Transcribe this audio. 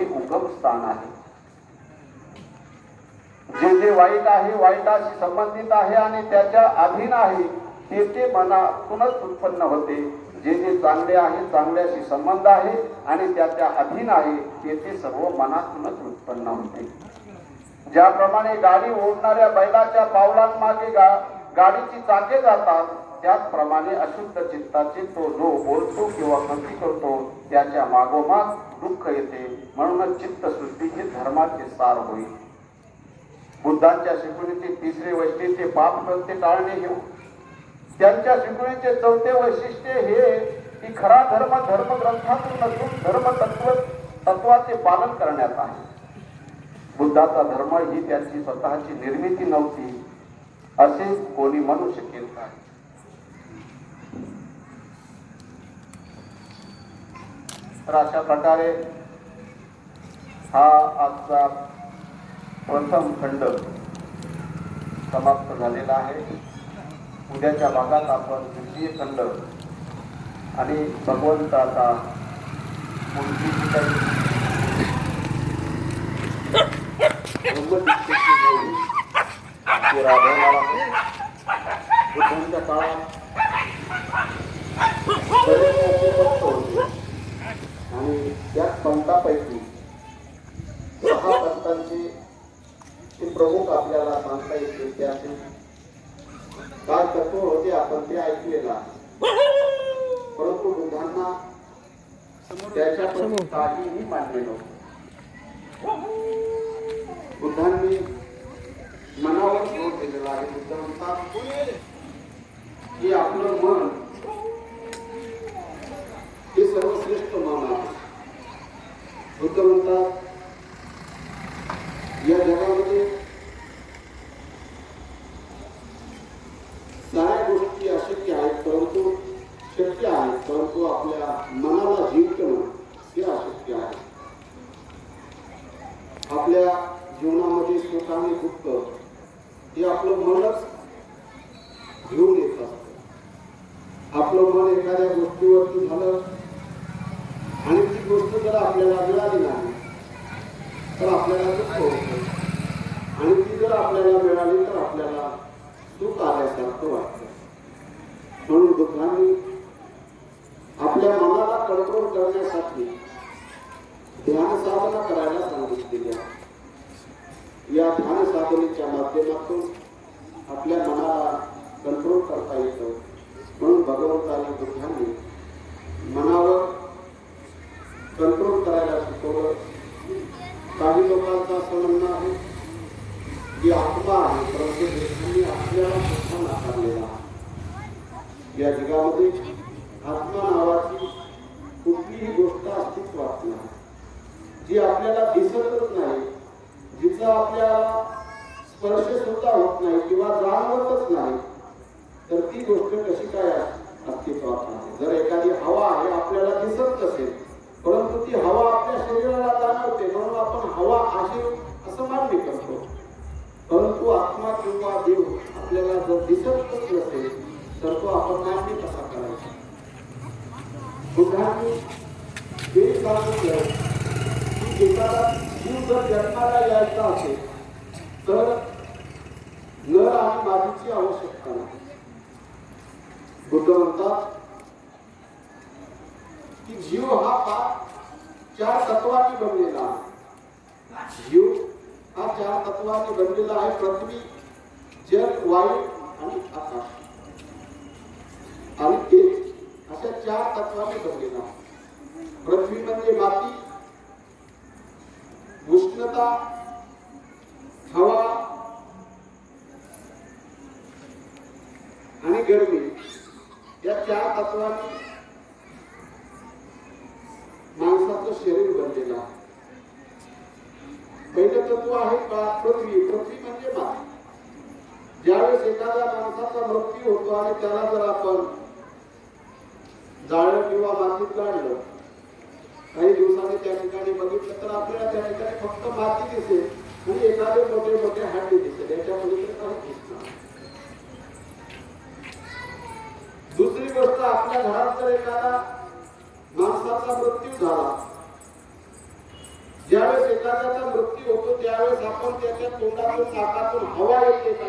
हे उगम स्थान आहे. जे जे वाईट आहे वाईटाशी संबंधित आहे आणि त्याच्या अधीन आहे ते ते मनातूनच उत्पन्न होते. जे जे चांगले आहे चांगल्याशी संबंध आहे आणि त्याच्या अधीन आहे ते ते सर्व मनातूनच उत्पन्न होते. ज्याप्रमाणे गाडी ओढणाऱ्या बैलाच्या पावलांमागे गा गाडीची चाके जातात त्याचप्रमाणे अशुद्ध चित्ताचे तो जो बोलतो किंवा कृती करतो त्याच्या मागोमाग दुःख येते म्हणूनच चित्तशुद्धी हे धर्माचे सार होईल. बुद्धांच्या शिकवणीचे तिसरे वैशिष्ट्य पाप कृत्य टाळणे हे. त्यांच्या शिकवणीचे चौथे वैशिष्ट्य हे की खरा धर्म धर्मग्रंथातून नसून धर्मतत्व तत्वाचे पालन करण्यात आहे. बुद्धाचा धर्म ही त्यांची स्वतःची निर्मिती नव्हती असे कोणी म्हणू शकेल काय तर अशा प्रकारे हा आजचा प्रथम खंड समाप्त झालेला आहे. उद्याच्या भागात आपण द्वितीय खंड आणि भगवंताचा पुढची काही ती बुद्धांच्या काळात आणि त्या पंथापैकी सहा पंथांचे ते प्रमुख आपल्याला सांगता येतील ते असे काय कठोर होते आपण ते ऐकलेला परंतु बुद्धांना त्याच्यापासून काहीही मानले नव्हते बुद्धांनी मनावर जोर दिलेला आहे बुद्ध म्हणतात की आपलं मन हे सर्वश्रेष्ठ मन आहे. बुद्ध म्हणतात या जगामध्ये साऱ्या गोष्टी अशक्य आहेत परंतु शक्य आहेत परंतु आपल्या मनाला जिंकणं हे अशक्य आहे. आपल्या जीवनामध्ये सुख आणि दुःख हे आपलं मनच घेऊन येत असतं आपलं मन एखाद्या गोष्टीवरती झालं आणि ती गोष्ट जर आपल्याला मिळाली नाही तर आपल्याला दुःख होतं. आणि ती जर आपल्याला मिळाली तर आपल्याला सुख आल्यासारखं वाटतं. म्हणून दुःखांनी आपल्या मनाला कंट्रोल करण्यासाठी ध्यान साधना करायला सांगितलेली आहे. या ध्यान साधनेच्या माध्यमातून आपल्या मनाला कंट्रोल करता येतं. म्हणून भगवंताने बुद्धांनी मनावर कंट्रोल करायला शिकवलं. काही लोकांचं असं म्हणणं आहे की आत्मा आहे परंतु बुद्धांनी आपल्याला सुद्धा नाकारलेला आहे. या जगामध्ये आत्मा नावाची कुठलीही गोष्ट अस्तित्वात नाही. जी आपल्याला दिसतच नाही जिचा आपल्याला स्पर्श सुद्धा होत नाही किंवा जाणवत ती गोष्ट कशी काय अस्तित्वात आहे जर एखादी हवा आहे आपल्याला दिसत नसेल परंतु ती हवा आपल्या शरीराला जाणवते म्हणून आपण हवा आहे असं मान्य करतो परंतु आत्मा किंवा देव आपल्याला जर दिसतच नसेल तर तो आपण मान्य कसा करायचा? बुद्धांनी हे सांगितलं की एखादा जीव जर जन्माला यायचा असेल तर नर आणि मादीची आवश्यकता नाही. बुद्ध म्हणतात की जीव हा पाच चार तत्वांनी बनलेला आहे. जीव हा चार तत्वांनी बनलेला आहे. पृथ्वी जल वायू आणि आकाश. आणि तेज अशा चार तत्वांनी बनलेला आहे. पृथ्वी म्हणजे माती उष्णता हवा आणि गरमी. या चार तत्वांनी माणसाचं शरीर बनलेलं पहिलं तत्व आहे पृथ्वी पृथ्वी म्हणजे माती ज्यावेळेस एखाद्या माणसाचा मृत्यू होतो आणि त्याला जर आपण जाळलं किंवा मातीत गाडलं काही दिवसांनी त्या ठिकाणी बघितलं तर आपल्याला त्या ठिकाणी फक्त माती दिसेल आणि एखादे मोठे मोठे हाडे दिसेल. याच्यामध्ये तर काही दिसणार दुसरी गोष्ट आपल्या घरात जर एखादा माणसाचा मृत्यू झाला. ज्यावेळेस एखाद्याचा मृत्यू होतो त्यावेळेस आपण त्याच्या तोंडातून नाकातून हवा येते का?